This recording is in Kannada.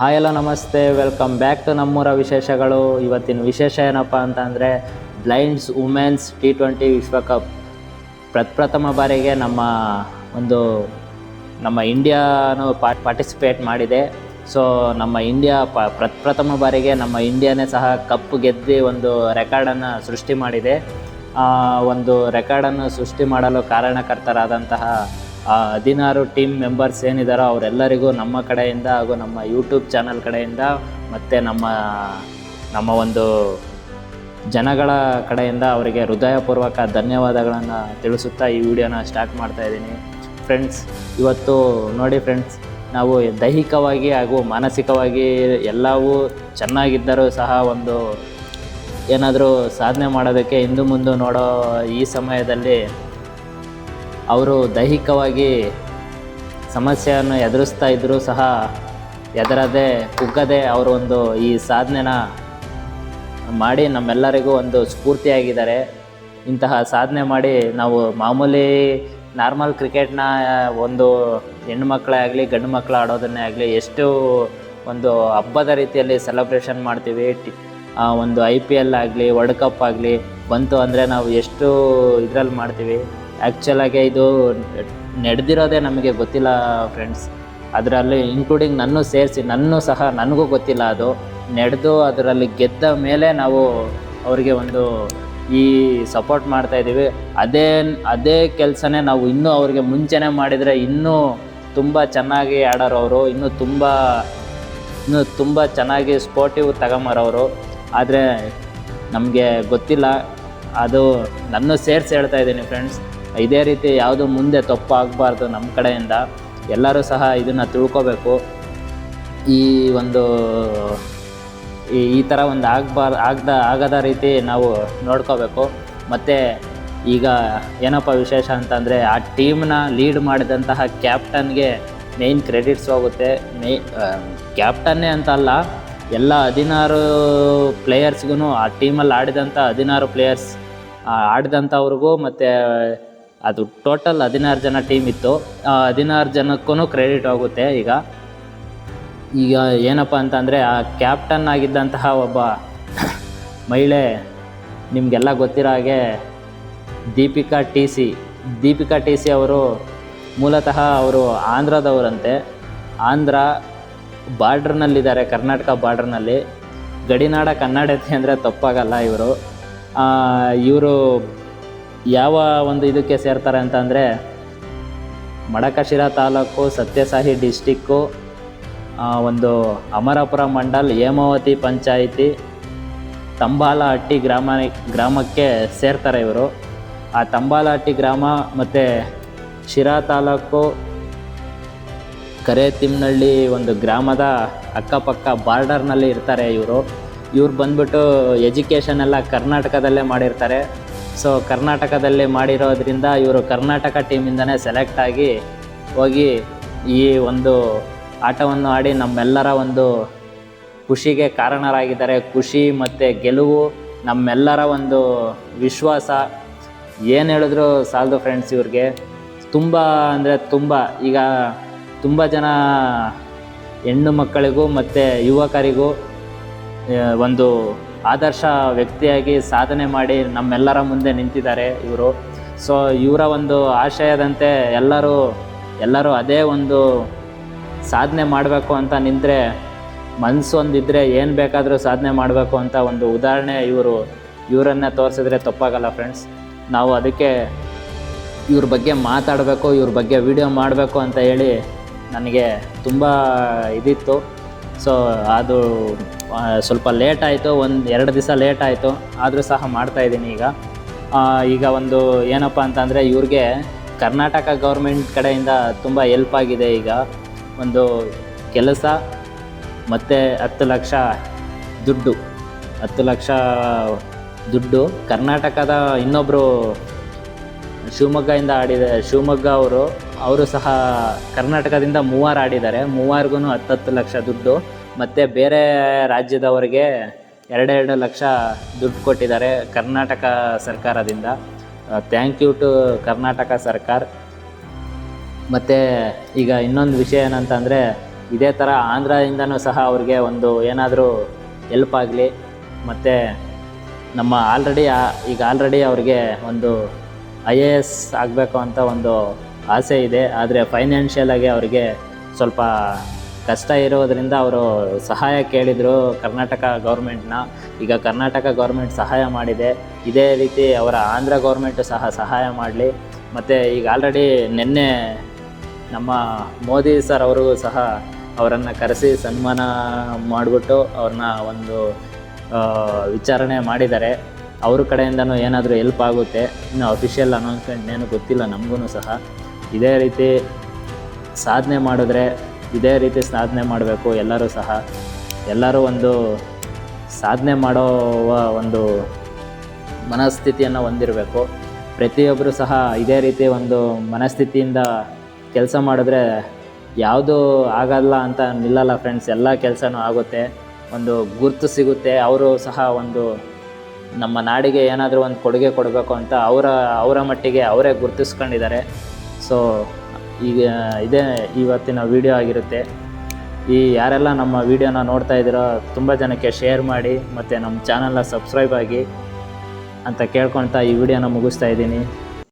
ಹಾಯ್ ಎಲ್ಲ ನಮಸ್ತೆ. ವೆಲ್ಕಮ್ ಬ್ಯಾಕ್ ಟು ನಮ್ಮೂರ ವಿಶೇಷಗಳು. ಇವತ್ತಿನ ವಿಶೇಷ ಏನಪ್ಪ ಅಂತಂದರೆ ಬ್ಲೈಂಡ್ಸ್ ವುಮೆನ್ಸ್ ಟಿ ಟ್ವೆಂಟಿ ವಿಶ್ವಕಪ್ ಪ್ರಪ್ರಥಮ ಬಾರಿಗೆ ನಮ್ಮ ಒಂದು, ನಮ್ಮ ಇಂಡಿಯಾನು ಪಾರ್ಟಿಸಿಪೇಟ್ ಮಾಡಿದೆ. ಸೊ ನಮ್ಮ ಇಂಡಿಯಾ ಪ ಪ್ರಪ್ರಥಮ ಬಾರಿಗೆ ನಮ್ಮ ಇಂಡಿಯಾನೇ ಸಹ ಕಪ್ ಗೆದ್ದು ಒಂದು ರೆಕಾರ್ಡನ್ನು ಸೃಷ್ಟಿ ಮಾಡಿದೆ. ಒಂದು ರೆಕಾರ್ಡನ್ನು ಸೃಷ್ಟಿ ಮಾಡಲು ಕಾರಣಕರ್ತರಾದಂತಹ ಆ, ಹದಿನಾರು ಟೀಮ್ ಮೆಂಬರ್ಸ್ ಏನಿದ್ದಾರೋ ಅವರೆಲ್ಲರಿಗೂ ನಮ್ಮ ಕಡೆಯಿಂದ ಹಾಗೂ ನಮ್ಮ ಯೂಟ್ಯೂಬ್ ಚಾನಲ್ ಕಡೆಯಿಂದ ಮತ್ತು ನಮ್ಮ ನಮ್ಮ ಒಂದು ಜನಗಳ ಕಡೆಯಿಂದ ಅವರಿಗೆ ಹೃದಯಪೂರ್ವಕ ಧನ್ಯವಾದಗಳನ್ನು ತಿಳಿಸುತ್ತಾ ಈ ವಿಡಿಯೋನ ಸ್ಟಾರ್ಟ್ ಮಾಡ್ತಾ ಇದ್ದೀನಿ. ಫ್ರೆಂಡ್ಸ್ ಇವತ್ತು ನೋಡಿ ಫ್ರೆಂಡ್ಸ್ ನಾವು ದೈಹಿಕವಾಗಿ ಹಾಗೂ ಮಾನಸಿಕವಾಗಿ ಎಲ್ಲವೂ ಚೆನ್ನಾಗಿದ್ದರೂ ಸಹ ಒಂದು ಏನಾದರೂ ಸಾಧನೆ ಮಾಡೋದಕ್ಕೆ ಹಿಂದು ಮುಂದೆ ನೋಡೋ ಈ ಸಮಯದಲ್ಲಿ ಅವರು ದೈಹಿಕವಾಗಿ ಸಮಸ್ಯೆಯನ್ನು ಎದುರಿಸ್ತಾ ಇದ್ದರೂ ಸಹ ಎದರದೆ ಕುಗ್ಗದೆ ಅವರು ಒಂದು ಈ ಸಾಧನೆನ ಮಾಡಿ ನಮ್ಮೆಲ್ಲರಿಗೂ ಒಂದು ಸ್ಫೂರ್ತಿಯಾಗಿದ್ದಾರೆ. ಇಂತಹ ಸಾಧನೆ ಮಾಡಿ ನಾವು ಮಾಮೂಲಿ ನಾರ್ಮಲ್ ಕ್ರಿಕೆಟ್ನ ಒಂದು ಹೆಣ್ಣು ಮಕ್ಕಳೇ ಆಗಲಿ, ಗಂಡು ಮಕ್ಕಳು ಆಡೋದನ್ನೇ ಆಗಲಿ ಎಷ್ಟು ಒಂದು ಹಬ್ಬದ ರೀತಿಯಲ್ಲಿ ಸೆಲೆಬ್ರೇಷನ್ ಮಾಡ್ತೀವಿ. ಟಿ ಒಂದು ಐ ಪಿ ಎಲ್ ಆಗಲಿ ವರ್ಲ್ಡ್ ಕಪ್ ಆಗಲಿ ಬಂತು ಅಂದರೆ ನಾವು ಎಷ್ಟು ಇದರಲ್ಲಿ ಮಾಡ್ತೀವಿ. ಆ್ಯಕ್ಚುಲಾಗಿ ಇದು ನಡೆದಿರೋದೇ ನಮಗೆ ಗೊತ್ತಿಲ್ಲ ಫ್ರೆಂಡ್ಸ್ ಅದರಲ್ಲಿ ಇನ್ಕ್ಲೂಡಿಂಗ್ ನನ್ನೂ ಸೇರಿಸಿ, ನನ್ನೂ ಸಹ ನನಗೂ ಗೊತ್ತಿಲ್ಲ ಅದು. ನಡೆದು ಅದರಲ್ಲಿ ಗೆದ್ದ ಮೇಲೆ ನಾವು ಅವರಿಗೆ ಒಂದು ಈ ಸಪೋರ್ಟ್ ಮಾಡ್ತಾ ಇದ್ದೀವಿ. ಅದೇ ಅದೇ ಕೆಲಸನೇ ನಾವು ಇನ್ನೂ ಅವ್ರಿಗೆ ಮುಂಚೆನೇ ಮಾಡಿದರೆ ಇನ್ನೂ ತುಂಬ ಚೆನ್ನಾಗಿ ಆಡೋರು ಅವರು, ಇನ್ನೂ ತುಂಬ ಇನ್ನೂ ತುಂಬ ಚೆನ್ನಾಗಿ ಸ್ಪೋರ್ಟಿವ್ ತಗೊಂಬರೋರು ಆದರೆ ನಮಗೆ ಗೊತ್ತಿಲ್ಲ. ಅದು ನನ್ನ ಸೇರಿಸಿ ಹೇಳ್ತಾ ಇದ್ದೀನಿ ಫ್ರೆಂಡ್ಸ್ ಇದೇ ರೀತಿ ಯಾವುದು ಮುಂದೆ ತಪ್ಪು ಆಗಬಾರ್ದು ನಮ್ಮ ಕಡೆಯಿಂದ ಎಲ್ಲರೂ ಸಹ ಇದನ್ನು ತಿಳ್ಕೊಬೇಕು. ಈ ಒಂದು, ಈ ಈ ಥರ ಒಂದು ಆಗಬಾರ್, ಆಗದ ಆಗದ ರೀತಿ ನಾವು ನೋಡ್ಕೋಬೇಕು. ಮತ್ತು ಈಗ ಏನಪ್ಪ ವಿಶೇಷ ಅಂತಂದರೆ ಆ ಟೀಮ್ನ ಲೀಡ್ ಮಾಡಿದಂತಹ ಕ್ಯಾಪ್ಟನ್ಗೆ ಮೇಯ್ನ್ ಕ್ರೆಡಿಟ್ಸ್ ಹೋಗುತ್ತೆ. ಮೇ ಕ್ಯಾಪ್ಟನ್ನೇ ಅಂತ ಅಲ್ಲ ಎಲ್ಲ ಹದಿನಾರು ಪ್ಲೇಯರ್ಸ್ಗೂ ಆ ಟೀಮಲ್ಲಿ ಆಡಿದಂಥ ಹದಿನಾರು ಪ್ಲೇಯರ್ಸ್ ಆಡಿದಂಥವ್ರಿಗೂ ಮತ್ತು ಅದು ಟೋಟಲ್ ಹದಿನಾರು ಜನ ಟೀಮ್ ಇತ್ತು. ಹದಿನಾರು ಜನಕ್ಕೂ ಕ್ರೆಡಿಟ್ ಆಗುತ್ತೆ ಈಗ. ಈಗ ಏನಪ್ಪ ಅಂತಂದರೆ ಆ ಕ್ಯಾಪ್ಟನ್ ಆಗಿದ್ದಂತಹ ಒಬ್ಬ ಮಹಿಳೆ ನಿಮಗೆಲ್ಲ ಗೊತ್ತಿರೋ ಹಾಗೆ Deepika T C. Deepika T C ಅವರು ಮೂಲತಃ ಅವರು ಆಂಧ್ರದವರಂತೆ. ಆಂಧ್ರ ಬಾರ್ಡ್ರ್ನಲ್ಲಿದ್ದಾರೆ, ಕರ್ನಾಟಕ ಬಾರ್ಡ್ರ್ನಲ್ಲಿ. ಗಡಿನಾಡ ಕನ್ನಡತಿ ಅಂದರೆ ತಪ್ಪಾಗಲ್ಲ ಇವರು. ಇವರು ಯಾವ ಒಂದು ಇದಕ್ಕೆ ಸೇರ್ತಾರೆ ಅಂತಂದರೆ ಮಡಕಶಿರ ತಾಲೂಕು ಸತ್ಯಸಾಹಿ ಡಿಸ್ಟಿಕ್ಕು ಒಂದು ಅಮರಪುರ ಮಂಡಲ್, ಹೇಮಾವತಿ ಪಂಚಾಯಿತಿ, ತಂಬಾಲಹಟ್ಟಿ ಗ್ರಾಮ, ಗ್ರಾಮಕ್ಕೆ ಸೇರ್ತಾರೆ ಇವರು. ಆ ತಂಬಾಲಹಟ್ಟಿ ಗ್ರಾಮ ಮತ್ತು ಶಿರಾ ತಾಲೂಕು, ಕರೇತಿಮ್ನಳ್ಳಿ ಒಂದು ಗ್ರಾಮದ ಅಕ್ಕಪಕ್ಕ ಬಾರ್ಡರ್ನಲ್ಲಿ ಇರ್ತಾರೆ ಇವರು. ಇವ್ರು ಬಂದ್ಬಿಟ್ಟು ಎಜುಕೇಷನ್ ಎಲ್ಲ ಕರ್ನಾಟಕದಲ್ಲೇ ಮಾಡಿರ್ತಾರೆ. ಸೊ ಕರ್ನಾಟಕದಲ್ಲಿ ಮಾಡಿರೋದ್ರಿಂದ ಇವರು ಕರ್ನಾಟಕ ಟೀಮಿಂದನೇ ಸೆಲೆಕ್ಟ್ ಆಗಿ ಹೋಗಿ ಈ ಒಂದು ಆಟವನ್ನು ಆಡಿ ನಮ್ಮೆಲ್ಲರ ಒಂದು ಖುಷಿಗೆ ಕಾರಣರಾಗಿದ್ದಾರೆ. ಖುಷಿ ಮತ್ತು ಗೆಲುವು, ನಮ್ಮೆಲ್ಲರ ಒಂದು ವಿಶ್ವಾಸ. ಏನು ಹೇಳಿದ್ರು ಸಾಲದು ಫ್ರೆಂಡ್ಸ್ ಇವ್ರಿಗೆ. ತುಂಬ ಅಂದರೆ ತುಂಬ, ಈಗ ತುಂಬ ಜನ ಹೆಣ್ಣು ಮಕ್ಕಳಿಗೂ ಮತ್ತು ಯುವಕರಿಗೂ ಒಂದು ಆದರ್ಶ ವ್ಯಕ್ತಿಯಾಗಿ ಸಾಧನೆ ಮಾಡಿ ನಮ್ಮೆಲ್ಲರ ಮುಂದೆ ನಿಂತಿದ್ದಾರೆ ಇವರು. ಸೊ ಇವರ ಒಂದು ಆಶಯದಂತೆ ಎಲ್ಲರೂ ಎಲ್ಲರೂ ಅದೇ ಒಂದು ಸಾಧನೆ ಮಾಡಬೇಕು ಅಂತ ನಿಂತರೆ ಮನಸ್ಸು ಒಂದಿದ್ದರೆ ಏನು ಬೇಕಾದರೂ ಸಾಧನೆ ಮಾಡಬೇಕು ಅಂತ ಒಂದು ಉದಾಹರಣೆ ಇವರು, ಇವರನ್ನೇ ತೋರಿಸಿದ್ರೆ ತಪ್ಪಾಗಲ್ಲ ಫ್ರೆಂಡ್ಸ್ ನಾವು ಅದಕ್ಕೆ ಇವ್ರ ಬಗ್ಗೆ ಮಾತಾಡಬೇಕು, ಇವ್ರ ಬಗ್ಗೆ ವಿಡಿಯೋ ಮಾಡಬೇಕು ಅಂತ ಹೇಳಿ ನನಗೆ ತುಂಬ ಇದಿತ್ತು. ಸೊ ಅದು ಸ್ವಲ್ಪ ಲೇಟ್ ಆಯಿತು, ಒಂದು ಎರಡು ದಿವಸ ಲೇಟ್ ಆಯಿತು, ಆದರೂ ಸಹ ಮಾಡ್ತಾಯಿದ್ದೀನಿ ಈಗ. ಈಗ ಒಂದು ಏನಪ್ಪ ಅಂತಂದರೆ ಇವ್ರಿಗೆ ಕರ್ನಾಟಕ ಗೌರ್ಮೆಂಟ್ ಕಡೆಯಿಂದ ತುಂಬ ಹೆಲ್ಪ್ ಆಗಿದೆ ಈಗ. ಒಂದು ಕೆಲಸ ಮತ್ತು ಹತ್ತು ಲಕ್ಷ ದುಡ್ಡು, ಹತ್ತು ಲಕ್ಷ ದುಡ್ಡು ಕರ್ನಾಟಕದ ಇನ್ನೊಬ್ಬರು ಶಿವಮೊಗ್ಗದಿಂದ ಆಡಿದ, ಶಿವಮೊಗ್ಗ ಅವರು ಅವರು ಸಹ ಕರ್ನಾಟಕದಿಂದ ಮೂವರು ಆಡಿದ್ದಾರೆ. ಮೂವಾರಿಗೂ ಹತ್ತತ್ತು ಲಕ್ಷ ದುಡ್ಡು. ಮತ್ತು ಬೇರೆ ರಾಜ್ಯದವರಿಗೆ ಎರಡೆರಡು ಲಕ್ಷ ದುಡ್ಡು ಕೊಟ್ಟಿದ್ದಾರೆ ಕರ್ನಾಟಕ ಸರ್ಕಾರದಿಂದ. ಥ್ಯಾಂಕ್ ಯು ಟು ಕರ್ನಾಟಕ ಸರ್ಕಾರ. ಮತ್ತು ಈಗ ಇನ್ನೊಂದು ವಿಷಯ ಏನಂತಂದರೆ, ಇದೇ ಥರ ಆಂಧ್ರದಿಂದನೂ ಸಹ ಅವ್ರಿಗೆ ಒಂದು ಏನಾದರೂ ಹೆಲ್ಪ್ ಆಗಲಿ. ಮತ್ತು ನಮ್ಮ ಆಲ್ರೆಡಿ ಈಗ ಆಲ್ರೆಡಿ ಅವ್ರಿಗೆ ಒಂದು ಐ ಎ ಎಸ್ ಆಗಬೇಕು ಅಂತ ಒಂದು ಆಸೆ ಇದೆ. ಆದರೆ ಫೈನಾನ್ಷಿಯಲಾಗಿ ಅವರಿಗೆ ಸ್ವಲ್ಪ ಕಷ್ಟ ಇರೋದರಿಂದ ಅವರು ಸಹಾಯ ಕೇಳಿದರು ಕರ್ನಾಟಕ ಗೌರ್ಮೆಂಟ್ನ. ಈಗ ಕರ್ನಾಟಕ ಗೌರ್ಮೆಂಟ್ ಸಹಾಯ ಮಾಡಿದೆ. ಇದೇ ರೀತಿ ಅವರ ಆಂಧ್ರ ಗೌರ್ಮೆಂಟು ಸಹ ಸಹಾಯ ಮಾಡಲಿ. ಮತ್ತು ಈಗ ಆಲ್ರೆಡಿ ನಿನ್ನೆ ನಮ್ಮ ಮೋದಿ ಸರ್ ಅವರಿಗೂ ಸಹ ಅವರನ್ನು ಕರೆಸಿ ಸನ್ಮಾನ ಮಾಡಿಬಿಟ್ಟು ಅವ್ರನ್ನ ಒಂದು ವಿಚಾರಣೆ ಮಾಡಿದ್ದಾರೆ. ಅವ್ರ ಕಡೆಯಿಂದನೂ ಏನಾದರೂ ಹೆಲ್ಪ್ ಆಗುತ್ತೆ? ಇನ್ನು ಅಫಿಷಿಯಲ್ ಅನೌನ್ಸ್ಮೆಂಟ್ ಏನು ಗೊತ್ತಿಲ್ಲ ನಮಗೂ ಸಹ. ಇದೇ ರೀತಿ ಸಾಧನೆ ಮಾಡಿದ್ರೆ ಇದೇ ರೀತಿ ಸಾಧನೆ ಮಾಡಬೇಕು, ಎಲ್ಲರೂ ಸಹ. ಎಲ್ಲರೂ ಒಂದು ಸಾಧನೆ ಮಾಡುವ ಒಂದು ಮನಸ್ಥಿತಿಯನ್ನು ಹೊಂದಿರಬೇಕು. ಪ್ರತಿಯೊಬ್ಬರು ಸಹ ಇದೇ ರೀತಿ ಒಂದು ಮನಸ್ಥಿತಿಯಿಂದ ಕೆಲಸ ಮಾಡಿದ್ರೆ ಯಾವುದು ಆಗಲ್ಲ ಅಂತ ನಿಲ್ಲಲ್ಲ ಫ್ರೆಂಡ್ಸ್ ಎಲ್ಲ ಕೆಲಸನೂ ಆಗುತ್ತೆ. ಒಂದು ಗುರ್ತು ಸಿಗುತ್ತೆ, ಅವರು ಸಹ ಒಂದು ನಮ್ಮ ನಾಡಿಗೆ ಏನಾದರೂ ಒಂದು ಕೊಡುಗೆ ಕೊಡಬೇಕು ಅಂತ ಅವರ ಅವರ ಮಟ್ಟಿಗೆ ಅವರೇ ಗುರುತಿಸ್ಕೊಂಡಿದ್ದಾರೆ. ಸೊ ಈಗ ಇದೇ ಇವತ್ತಿನ ವಿಡಿಯೋ ಆಗಿರುತ್ತೆ. ಈ ಯಾರೆಲ್ಲ ನಮ್ಮ ವಿಡಿಯೋನ ನೋಡ್ತಾ ಇದ್ದೀರೋ ತುಂಬ ಜನಕ್ಕೆ ಶೇರ್ ಮಾಡಿ ಮತ್ತು ನಮ್ಮ ಚಾನಲ್ನ ಸಬ್ಸ್ಕ್ರೈಬ್ ಆಗಿ ಅಂತ ಕೇಳ್ಕೊಳ್ತಾ ಈ ವಿಡಿಯೋನ ಮುಗಿಸ್ತಾ ಇದ್ದೀನಿ.